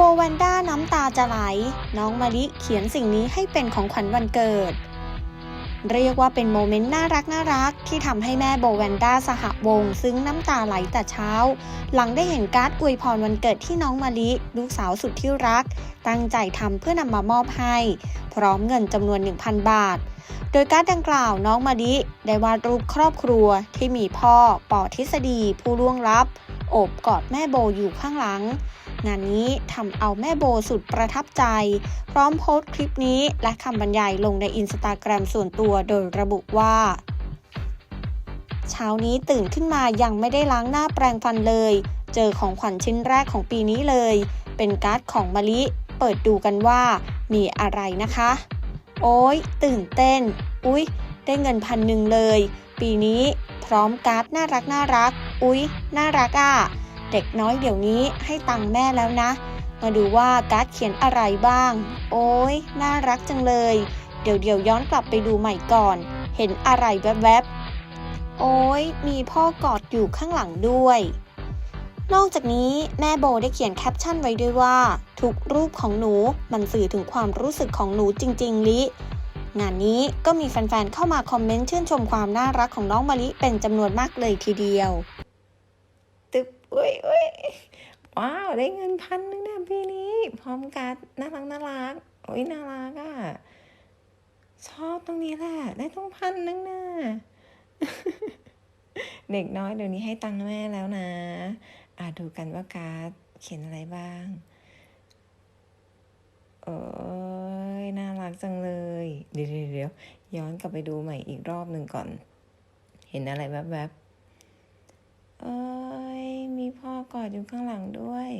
โบแวนด้าน้ำตาจะไหล น้องมะลิเขียนสิ่งนี้ให้เป็นของขวัญวันเกิด เรียกว่าเป็นโมเมนต์น่ารักน่ารักที่ทำให้แม่โบแวนด้าสหวงซึ้งน้ำตาไหลแต่เช้า หลังได้เห็นการ์ดอวยพรวันเกิดที่น้องมะลิลูกสาวสุดที่รัก ตั้งใจทำเพื่อนำมามอบให้ พร้อมเงินจำนวน 1,000 บาท โดยการ์ดดังกล่าวน้องมะลิได้วาดรูปครอบครัวที่มีพ่อปอทฤษฎี ผู้ล่วงลับ โอบกอดแม่โบอยู่ข้างหลัง งานนี้ทำเอาแม่โบสุดประทับใจ พร้อมโพสต์คลิปนี้และคำบรรยายลงในอินสตาแกรมส่วนตัวโดยระบุว่าเช้านี้ตื่นขึ้นมายังไม่ได้ล้างหน้าแปรงฟันเลย เจอของขวัญชิ้นแรกของปีนี้เลย เป็นการ์ดของมะลิ เปิดดูกันว่ามีอะไรนะคะ โอ้ยตื่นเต้น อุ๊ย ได้เงินพันหนึ่งเลย ปีนี้พร้อมการ์ดน่ารักน่ารัก อุ๊ย น่ารักอะ เด็กน้อยเดี๋ยวนี้ให้ตังค์แม่แล้วนะ มาดูว่าการ์ดเขียนอะไรบ้าง โอ้ย น่ารักจังเลย เดี๋ยวเดี๋ยวย้อนกลับไปดูใหม่ก่อน เห็นอะไรแวบๆ โอ้ยมีพ่อกอดอยู่ข้างหลังด้วย นอกจากนี้แม่โบได้เขียนแคปชั่นไว้ด้วยว่า ทุกรูปของหนูมันสื่อถึงความรู้สึกของหนูจริง ๆ ลิ งานนี้ก็มีแฟน ๆ เข้ามาคอมเมนต์ชื่นชมความน่ารักของน้องมะลิเป็นจำนวนมากเลยทีเดียว ตึบอุ้ยอุ้ยว้าว ได้เงินพันนึงเนี่ปีนี้ พร้อมกันน่ารักน่ารักอุ้ยน่ารักอะชอบตรงนี้แหละ ได้ต้องพันนึงนะเด็กน้อยเดี๋ยวนี้ให้ตังค์แม่แล้วนะ อ่าดูกันว่าการ์ดเขียนอะไรบ้าง เอ้ยน่ารักจังเลยเดี๋ยวเดี๋ยวเดี๋ยวย้อนกลับไปดูใหม่อีกรอบหนึ่งก่อน เห็นอะไรแวบๆเอ้ย มีพ่อกอดอยู่ข้างหลังด้วย